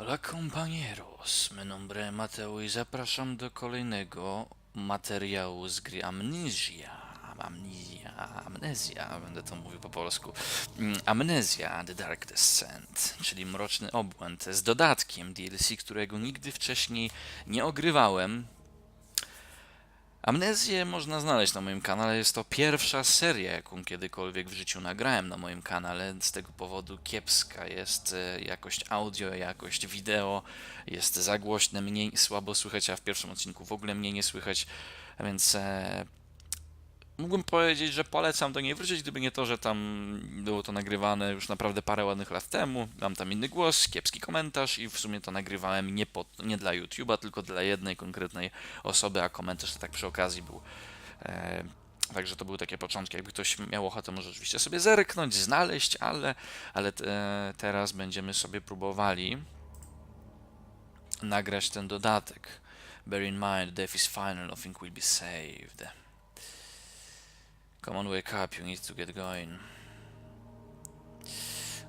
Hola compañeros, mi nombre Mateo i zapraszam do kolejnego materiału z gry Amnesia. Amnesia, Amnezja, będę to mówił po polsku. Mm, Amnezja The Dark Descent, czyli Mroczny Obłęd z dodatkiem DLC, którego nigdy wcześniej nie ogrywałem. Amnezję można znaleźć na moim kanale. Jest to pierwsza seria, jaką kiedykolwiek w życiu nagrałem na moim kanale. Z tego powodu kiepska jest e, jakość audio, jakość wideo. Jest za głośne, słabo słychać, a w pierwszym odcinku w ogóle mnie nie słychać. A więc e, mógłbym powiedzieć, że polecam do niej wrócić, gdyby nie to, że tam było to nagrywane już naprawdę parę ładnych lat temu. Mam tam inny głos, kiepski komentarz i w sumie to nagrywałem nie, pod, nie dla YouTube'a, tylko dla jednej konkretnej osoby, a komentarz tak przy okazji był. E, Także to były takie początki. Jakby ktoś miał ochotę, może oczywiście sobie zerknąć, znaleźć, ale, ale te, teraz będziemy sobie próbowali nagrać ten dodatek. Bear in mind, death is final, nothing will be saved. Come on, wake up, you need to get going.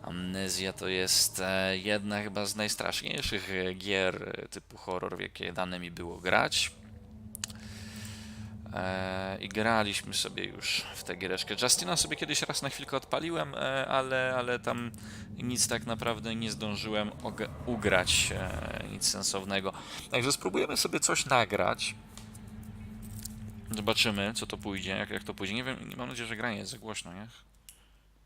Amnezja to jest e, jedna chyba z najstraszniejszych e, gier typu horror, w jakie dane mi było grać. E, I graliśmy sobie już w tę giereczkę. Justina sobie kiedyś raz na chwilkę odpaliłem, ale, ale tam nic tak naprawdę nie zdążyłem ugrać, nic sensownego. Także spróbujemy sobie coś nagrać. Zobaczymy, co to pójdzie, jak, jak to pójdzie. Nie wiem, mam nadzieję, że gra nie jest za głośno, nie?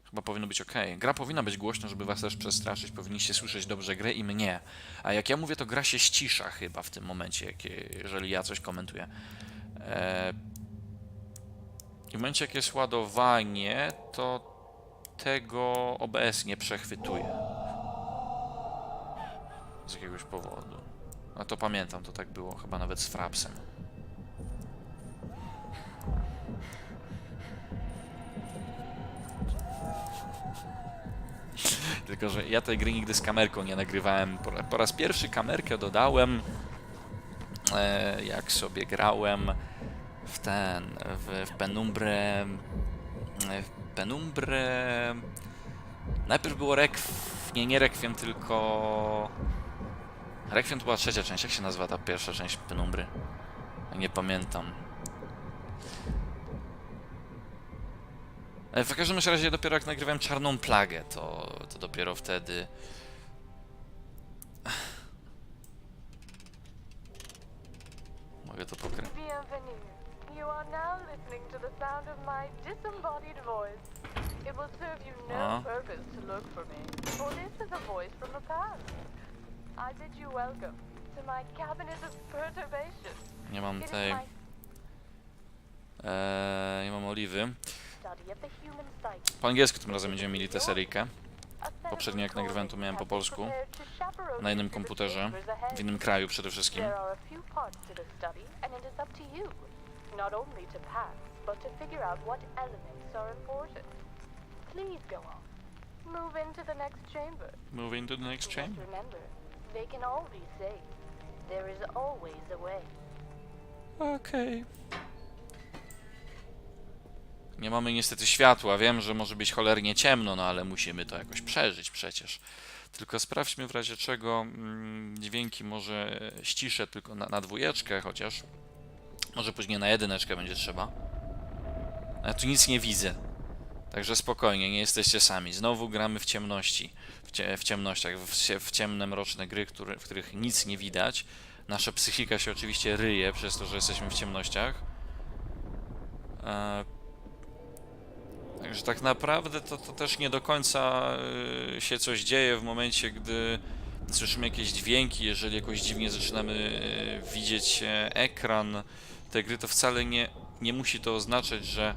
Chyba powinno być ok. Gra powinna być głośno, żeby was też przestraszyć. Powinniście słyszeć dobrze grę i mnie. A jak ja mówię, to gra się ścisza chyba w tym momencie, jak, jeżeli ja coś komentuję. E, I w momencie, jak jest ładowanie, to tego OBS nie przechwytuje. Z jakiegoś powodu. A to pamiętam, to tak było chyba nawet z Frapsem. Tylko, że ja tej gry nigdy z kamerką nie nagrywałem. Po, raz pierwszy kamerkę dodałem, e, jak sobie grałem w ten, w, w Penumbrę, e, w Penumbrę... Najpierw było Requiem, nie, nie Requiem, tylko... Requiem to była trzecia część, jak się nazywa ta pierwsza część Penumbry? Nie pamiętam. W każdym razie dopiero jak nagrywałem Czarną Plagę, to, to dopiero wtedy... Mogę to you no purpose to look for me, for this is a voice from the past. I bid you welcome to my cabinet of perturbation. Nie mam tej... Eee, nie mam oliwy. Po angielsku tym razem będziemy mieli tę seryjkę. Poprzednio jak nagrywałem, to miałem po polsku. Na innym komputerze. W innym kraju przede wszystkim. Move into the next chamber. Move into the next chamber. remember, they can all be saved. There is always a way. Okej. Nie mamy niestety światła. Wiem, że może być cholernie ciemno, no ale musimy to jakoś przeżyć przecież. Tylko sprawdźmy w razie czego mm, dźwięki może ściszę tylko na, na dwójeczkę chociaż. Może później na jedyneczkę będzie trzeba. Ja tu nic nie widzę. Także spokojnie, nie jesteście sami. Znowu gramy w ciemności. W, cie, w ciemnościach, w, w ciemne, mroczne gry, które, w których nic nie widać. Nasza psychika się oczywiście ryje przez to, że jesteśmy w ciemnościach. E, Tak naprawdę to, to też nie do końca y, się coś dzieje w momencie, gdy słyszymy jakieś dźwięki, jeżeli jakoś dziwnie zaczynamy y, widzieć e, ekran tej gry, to wcale nie, nie musi to oznaczać, że,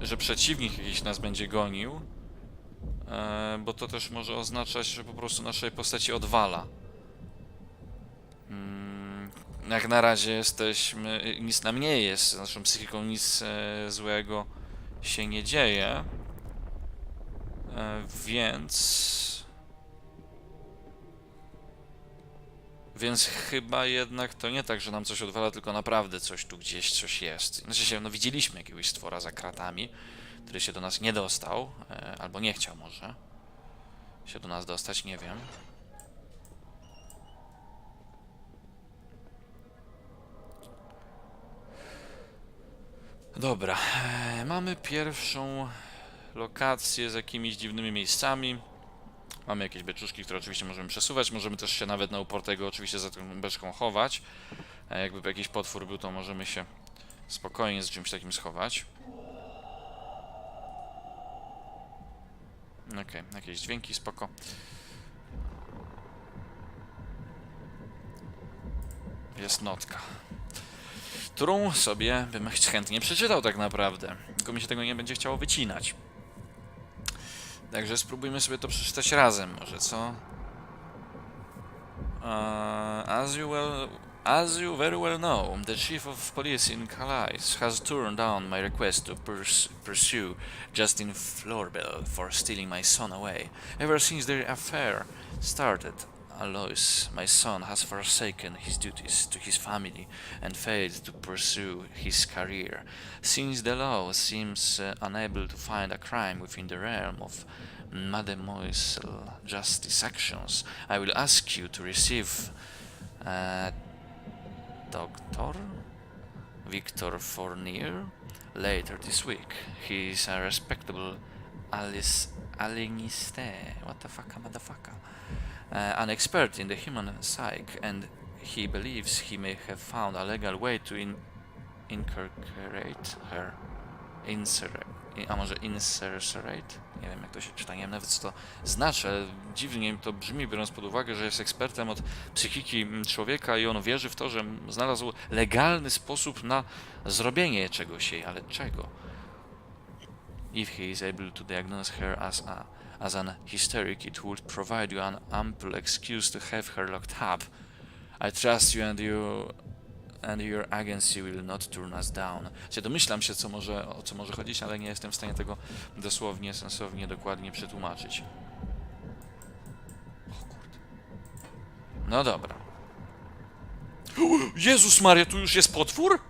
że przeciwnik jakiś nas będzie gonił, e, bo to też może oznaczać, że po prostu naszej postaci odwala. Mm, Jak na razie jesteśmy, nic nam nie jest, z naszą psychiką nic e, złego się nie dzieje, e, więc... Więc chyba jednak to nie tak, że nam coś odwala, tylko naprawdę coś tu gdzieś, coś jest. Znaczy się, no widzieliśmy jakiegoś stwora za kratami, który się do nas nie dostał, e, albo nie chciał może się do nas dostać, nie wiem. Dobra, e, mamy pierwszą lokację z jakimiś dziwnymi miejscami. Mamy jakieś beczuszki, które oczywiście możemy przesuwać. Możemy też się nawet na uportego oczywiście za tą beczką chować. A jakby jakiś potwór był, to możemy się spokojnie z czymś takim schować. Okej, jakieś dźwięki, spoko. Jest notka. Którą sobie bym ch- chętnie przeczytał tak naprawdę. Tylko mi się tego nie będzie chciało wycinać. Także spróbujmy sobie to przeczytać razem, może co? Uh, as you well, as you very well know, the chief of police in Calais has turned down my request to purs- pursue Justin Florbell for stealing my son away. Ever since their affair started, Alois, my son, has forsaken his duties to his family and failed to pursue his career. Since the law seems uh, unable to find a crime within the realm of Mademoiselle Justice actions, I will ask you to receive uh, Doctor Victor Fournier later this week. He is a respectable Alice. What the fuck, motherfucker? Uh, an expert in the human psyche, and he believes he may have found a legal way to in- her. Insere- i- a może insercerate? Nie wiem jak to się czyta, nie wiem nawet co to znaczy, ale dziwnie to brzmi, biorąc pod uwagę, że jest ekspertem od psychiki mm, człowieka i on wierzy w to, że znalazł legalny sposób na zrobienie czegoś jej, ale czego? If he is able to diagnose her as a as an hysteric, it would provide you an ample excuse to have her locked up. I trust you and you and your agency will not turn us down. Się domyślam się, co może, o co może chodzić, ale nie jestem w stanie tego dosłownie, sensownie, dokładnie przetłumaczyć. O kurde. No dobra. Jezus Maria, tu już jest potwór?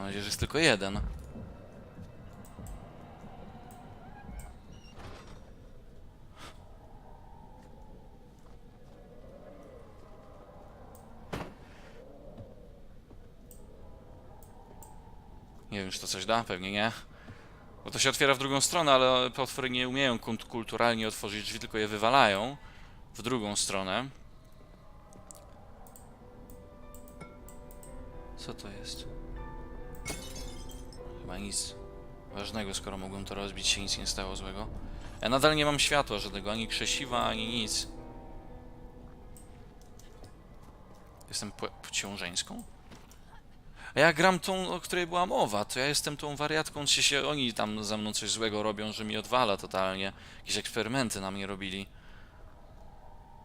Mam nadzieję, że jest tylko jeden. Nie wiem, czy to coś da, pewnie nie. Bo to się otwiera w drugą stronę, ale potwory nie umieją kult- kulturalnie otworzyć drzwi, tylko je wywalają w drugą stronę. Co to jest? Chyba nic ważnego, skoro mogłem to rozbić, się nic nie stało złego. Ja nadal nie mam światła żadnego, ani krzesiwa, ani nic. Jestem płe- płcią żeńską? A ja gram tą, o której była mowa, to ja jestem tą wariatką, czy się oni tam ze mną coś złego robią, że mi odwala totalnie. Jakieś eksperymenty na mnie robili.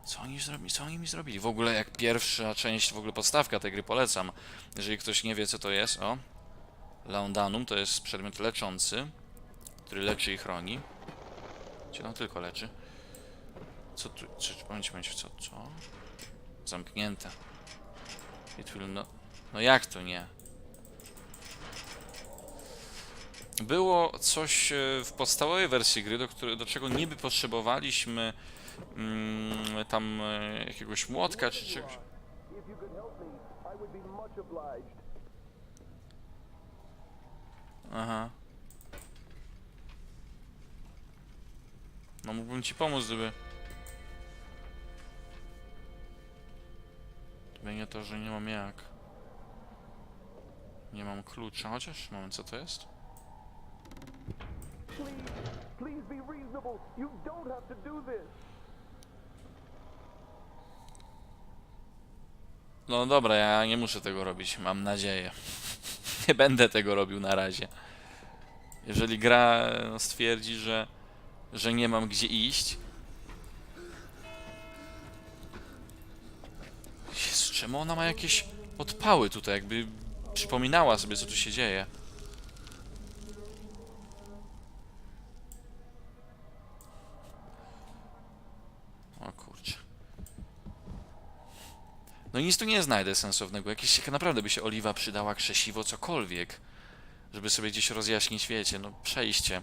Co oni, zrobili? Co oni mi zrobili? W ogóle jak pierwsza część, w ogóle podstawka tej gry polecam. Jeżeli ktoś nie wie co to jest, o. Laundanum to jest przedmiot leczący, który leczy i chroni. Czy on tylko leczy? Co tu? Czy, bądź, bądź, co? Co? Zamknięte. It will no... No jak to nie? Było coś e, w podstawowej wersji gry, do, które, do czego niby potrzebowaliśmy mm, tam e, jakiegoś młotka czy czegoś. If you could help me, I would be much obliged. Aha. No mógłbym ci pomóc, gdyby... Gdyby nie to, że nie mam jak. Nie mam klucza, chociaż moment, co to jest? Please, please be reasonable. You don't have to do this. No dobra, ja nie muszę tego robić, mam nadzieję. Nie będę tego robił na razie. Jeżeli gra no, stwierdzi, że, że nie mam gdzie iść. Jezu, czemu ona ma jakieś odpały tutaj, jakby przypominała sobie, co tu się dzieje. O kurczę. No nic tu nie znajdę sensownego. Jakieś jak naprawdę by się oliwa przydała, krzesiwo, cokolwiek. Żeby sobie gdzieś rozjaśnić, wiecie, no przejście.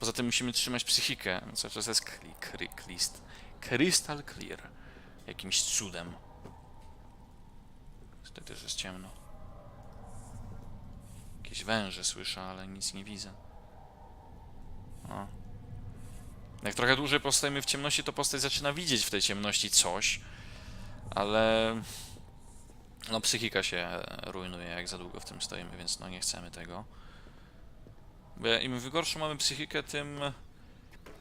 Poza tym musimy trzymać psychikę. Cały czas jest kli, klist. Crystal clear. Jakimś cudem. Tutaj też jest ciemno. Jakieś węże słyszę, ale nic nie widzę. O. Jak trochę dłużej postajemy w ciemności, to postać zaczyna widzieć w tej ciemności coś, ale no psychika się rujnuje, jak za długo w tym stoimy, więc no nie chcemy tego. Bo im gorszą mamy psychikę, tym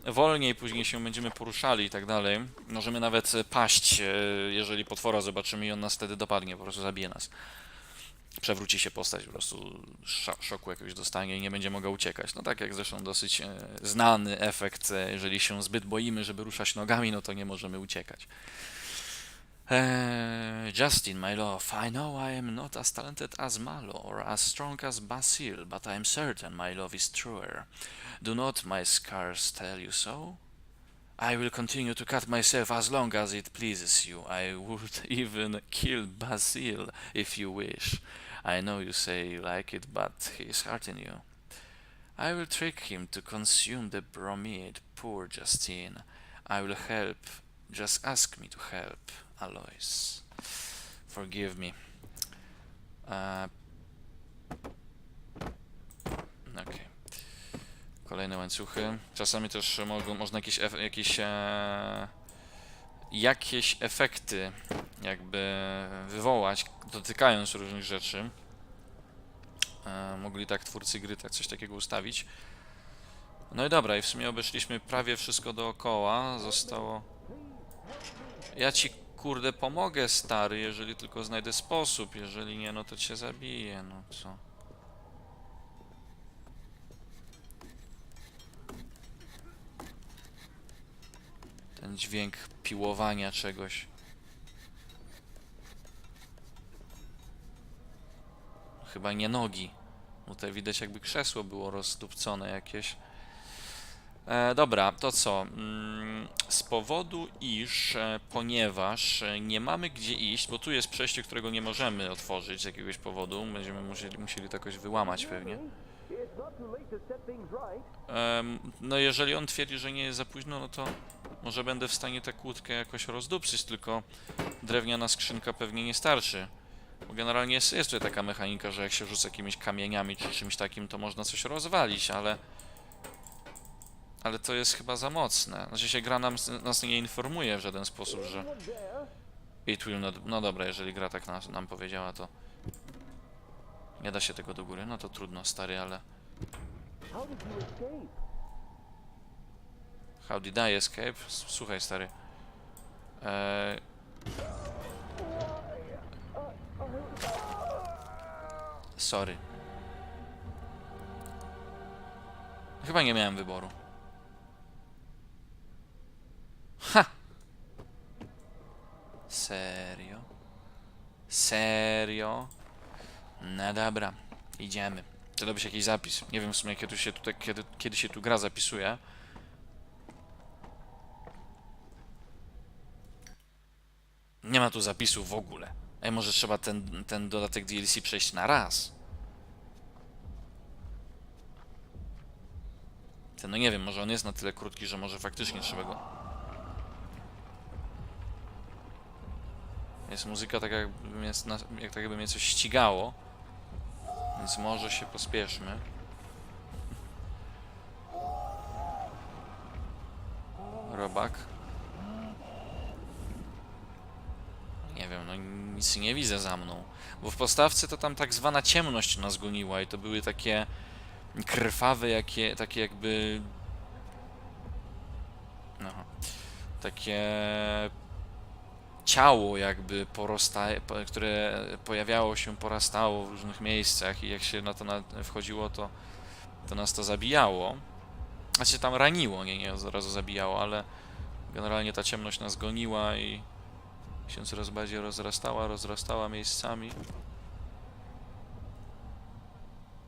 wolniej później się będziemy poruszali i tak dalej. Możemy nawet paść, e, jeżeli potwora zobaczymy i on nas wtedy dopadnie, po prostu zabije nas. Przewróci się postać, po prostu szoku jakiegoś dostanie i nie będzie mogła uciekać. No tak jak zresztą dosyć e, znany efekt, e, jeżeli się zbyt boimy, żeby ruszać nogami, no to nie możemy uciekać. Uh, Justin, my love, I know I am not as talented as Malo or as strong as Basil, but I am certain my love is truer. Do not my scars tell you so? I will continue to cut myself as long as it pleases you. I would even kill Basil if you wish. I know you say you like it, but he is hurting you. I will trick him to consume the bromide, poor Justine. I will help. Just ask me to help, Alois. Forgive me. Uh, Okej. Kolejne łańcuchy. Czasami też mogą, można jakieś, jakieś, e, jakieś efekty jakby wywołać, dotykając różnych rzeczy. E, mogli tak twórcy gry tak coś takiego ustawić. No i dobra, i w sumie obeszliśmy prawie wszystko dookoła. Zostało... Ja ci kurde pomogę, stary, jeżeli tylko znajdę sposób. Jeżeli nie, no to cię zabiję, no co. Ten dźwięk piłowania czegoś. Chyba nie nogi. Tutaj widać jakby krzesło było rozdupcone jakieś. E, dobra, to co? Mm, z powodu, iż, e, ponieważ e, nie mamy gdzie iść, bo tu jest przejście, którego nie możemy otworzyć z jakiegoś powodu, będziemy musieli, musieli to jakoś wyłamać pewnie. No jeżeli on twierdzi, że nie jest za późno, no to może będę w stanie tę kłódkę jakoś rozdupcyć, tylko drewniana skrzynka pewnie nie starczy. Bo generalnie jest, jest tutaj taka mechanika, że jak się rzuca jakimiś kamieniami czy czymś takim, to można coś rozwalić, ale... Ale to jest chyba za mocne. Znaczy się gra nam, nas nie informuje w żaden sposób, że... It will not... No dobra, jeżeli gra tak nas, nam powiedziała, to... Nie da się tego do góry, no to trudno, stary, ale... How did I escape? Słuchaj, stary. Eee... Sorry. Chyba nie miałem wyboru. Ha! Serio? Serio? No dobra, idziemy. To robić jakiś zapis. Nie wiem w sumie kiedy się tutaj, kiedy, kiedy się tu gra zapisuje. Nie ma tu zapisu w ogóle. Ej, może trzeba ten, ten dodatek DLC przejść na raz. Ten, no nie wiem, może on jest na tyle krótki, że może faktycznie trzeba go... Jest muzyka tak jakby mnie, jak tak jakby mnie coś ścigało. Więc może się pospieszmy. Robak. Nie wiem, no nic nie widzę za mną. Bo w postawce to tam tak zwana ciemność nas goniła i to były takie krwawe, jakie, takie jakby... No, takie ciało jakby porasta, po- które pojawiało się, porastało w różnych miejscach i jak się na to wchodziło, to, to nas to zabijało. Się tam raniło, nie, nie od zabijało, ale generalnie ta ciemność nas goniła i się coraz bardziej rozrastała, rozrastała miejscami.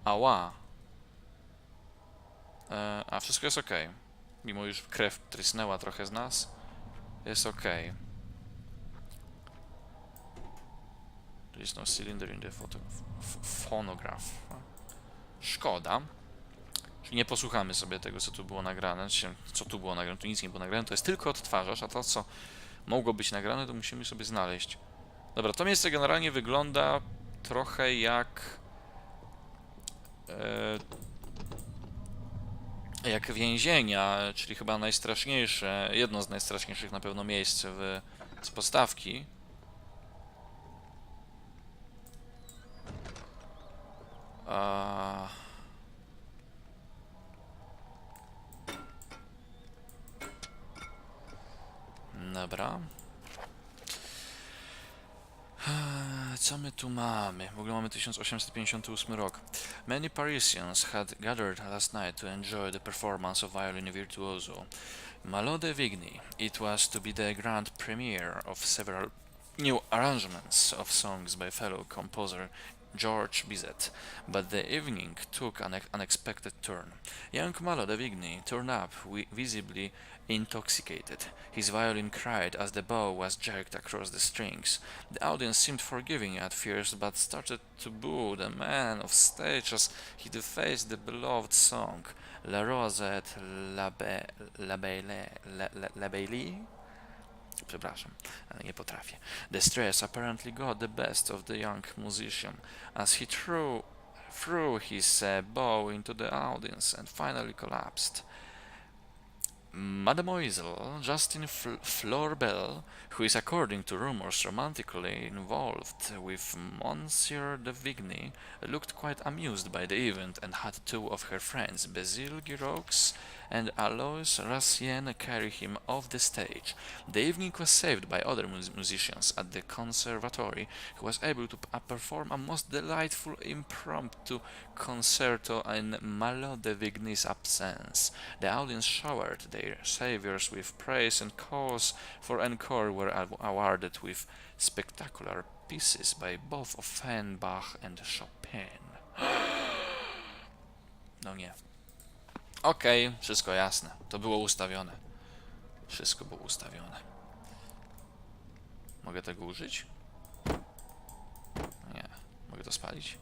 Ała. E, a wszystko jest ok. Mimo już krew trysnęła trochę z nas, jest ok. There is no cylinder in the photo phonograph. Szkoda. Czyli nie posłuchamy sobie tego, co tu było nagrane. Co tu było nagrane, tu nic nie było nagrane, to jest tylko odtwarzacz, a to, co mogło być nagrane, to musimy sobie znaleźć. Dobra, to miejsce generalnie wygląda trochę jak... E, jak więzienia, czyli chyba najstraszniejsze, jedno z najstraszniejszych na pewno miejsc w, z podstawki. A... Dobra. Co my tu mamy? W ogóle mamy 1858 rok. Many Parisians had gathered last night to enjoy the performance of violin virtuoso Malode Vigny. It was to be the grand premiere of several new arrangements of songs by fellow composer George Bizet, but the evening took an unexpected turn. Young Malo de Vigny turned up, visibly intoxicated. His violin cried as the bow was jerked across the strings. The audience seemed forgiving at first, but started to boo the man of stage as he defaced the beloved song La Rosette La, Be- La, Beille- La, La, La Bailie? Przepraszam, nie potrafię. The stress apparently got the best of the young musician as he threw, threw his uh, bow into the audience and finally collapsed. Mademoiselle Justine Fl- Florbel, who is according to rumors romantically involved with Monsieur de Vigny, looked quite amused by the event and had two of her friends, Basile Giroux and Alois Racien, carry him off the stage. The evening was saved by other mus- musicians at the conservatory, who was able to uh, perform a most delightful impromptu concerto in Malo de Vigny's absence. The audience showered their saviors with praise and calls for encore were aw- awarded with spectacular pieces by both Offenbach and Chopin. No nie. Okej, wszystko jasne. To było ustawione. Wszystko było ustawione. Mogę tego użyć? Nie. Mogę to spalić?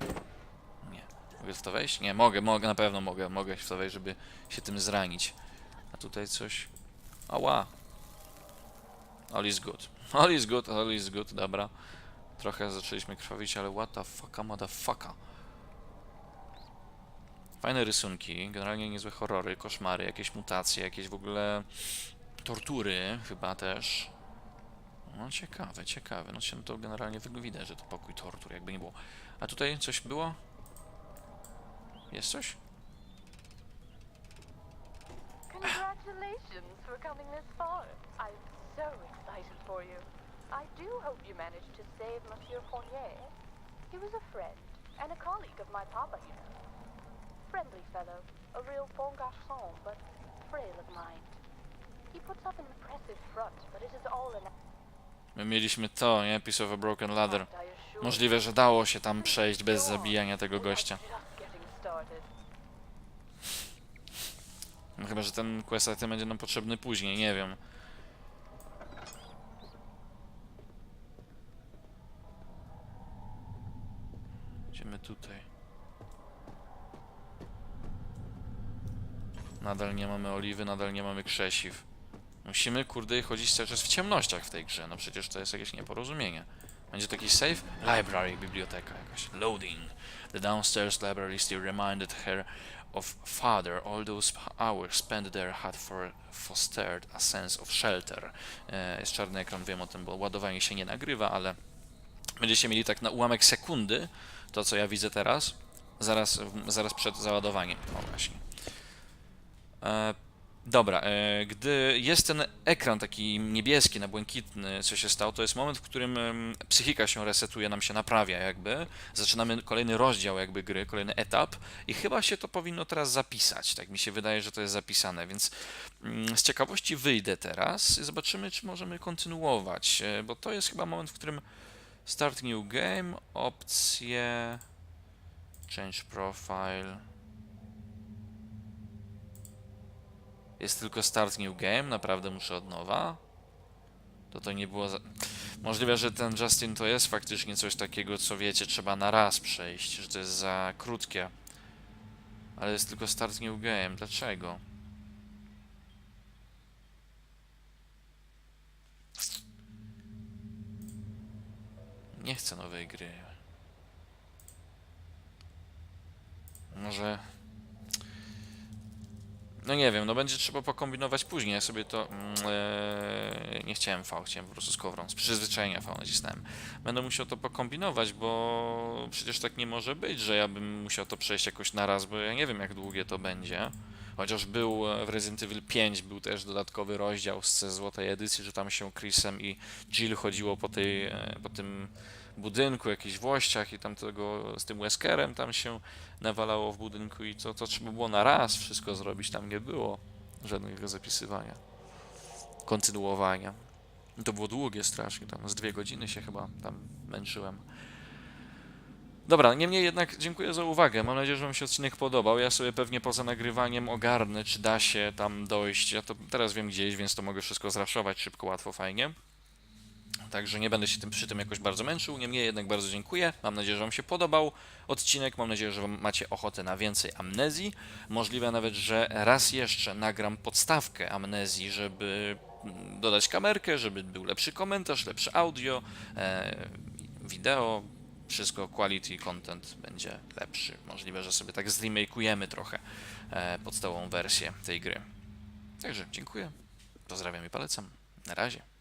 Nie. Mogę w to wejść? Nie, mogę, mogę, na pewno mogę. Mogę w to wejść, żeby się tym zranić. A tutaj coś... Ała! All is good. All is good, all is good, dobra. Trochę zaczęliśmy krwawić, ale what the fucka, motherfucka. Fajne rysunki, generalnie niezłe horrory, koszmary, jakieś mutacje, jakieś w ogóle tortury chyba też. No ciekawe, ciekawe. No się to generalnie widać, że to pokój tortur, jakby nie było. A tutaj coś było? Jest coś? Congratulations for coming this far. I'm so excited for you. I do hope you managed to save Monsieur Fournier. He was a friend and a colleague of my papa, you know. Friendly fellow, a real bon garçon, but frail of mind. He puts up an impressive front, but it is all an My mieliśmy to, nie? Piece of a Broken Ladder. Możliwe, że dało się tam przejść bez zabijania tego gościa. No chyba, że ten quest item będzie nam potrzebny później, nie wiem. Idziemy tutaj. Nadal nie mamy oliwy, nadal nie mamy krzesiw. Musimy, kurde, chodzić cały czas w ciemnościach w tej grze. No przecież to jest jakieś nieporozumienie. Będzie to jakiś save? Library, biblioteka jakaś. Loading. The downstairs library still reminded her of father. All those hours spent there had for fostered a sense of shelter. E, jest czarny ekran, wiem o tym, bo ładowanie się nie nagrywa, ale będziecie mieli tak na ułamek sekundy to, co ja widzę teraz, zaraz, zaraz przed załadowaniem. O właśnie. E, Dobra, e, gdy jest ten ekran taki niebieski, na błękitny, co się stało, to jest moment, w którym psychika się resetuje, nam się naprawia jakby. Zaczynamy kolejny rozdział jakby gry, kolejny etap i chyba się to powinno teraz zapisać. Tak mi się wydaje, że to jest zapisane, więc mm, z ciekawości wyjdę teraz i zobaczymy, czy możemy kontynuować, e, bo to jest chyba moment, w którym start new game, opcje, change profile. Jest tylko start new game, naprawdę muszę od nowa. To to nie było. Za... Możliwe, że ten Justin to jest faktycznie coś takiego, co wiecie, trzeba na raz przejść, że to jest za krótkie. Ale jest tylko start new game. Dlaczego? Nie chcę nowej gry. Może. No nie wiem, no będzie trzeba pokombinować później. Ja sobie to. E, nie chciałem V, chciałem po prostu z kowrą. Z przyzwyczajenia V nacisnąłem. Będę musiał to pokombinować, bo przecież tak nie może być, że ja bym musiał to przejść jakoś na raz, bo ja nie wiem jak długie to będzie. Chociaż był e, w Resident Evil 5 był też dodatkowy rozdział z złotej edycji, że tam się Chrisem i Jill chodziło po, tej, e, po tym budynku, jakichś włościach i tam tego z tym Weskerem tam się nawalało w budynku i to, to trzeba było na raz wszystko zrobić, tam nie było żadnego zapisywania, kontynuowania. I To było długie strasznie, tam z dwie godziny się chyba tam męczyłem. Dobra, niemniej jednak dziękuję za uwagę. Mam nadzieję, że Wam się odcinek podobał. Ja sobie pewnie poza nagrywaniem ogarnę, czy da się tam dojść. Ja to teraz wiem gdzieś, więc to mogę wszystko zraszować szybko, łatwo, fajnie. Także nie będę się tym, przy tym jakoś bardzo męczył. Niemniej jednak bardzo dziękuję. Mam nadzieję, że Wam się podobał odcinek. Mam nadzieję, że macie ochotę na więcej amnezji. Możliwe nawet, że raz jeszcze nagram podstawkę amnezji, żeby mm, dodać kamerkę, żeby był lepszy komentarz, lepsze audio, e, wideo. Wszystko quality content będzie lepszy. Możliwe, że sobie tak zremakeujemy trochę e, podstawową wersję tej gry. Także dziękuję. Pozdrawiam i polecam. Na razie.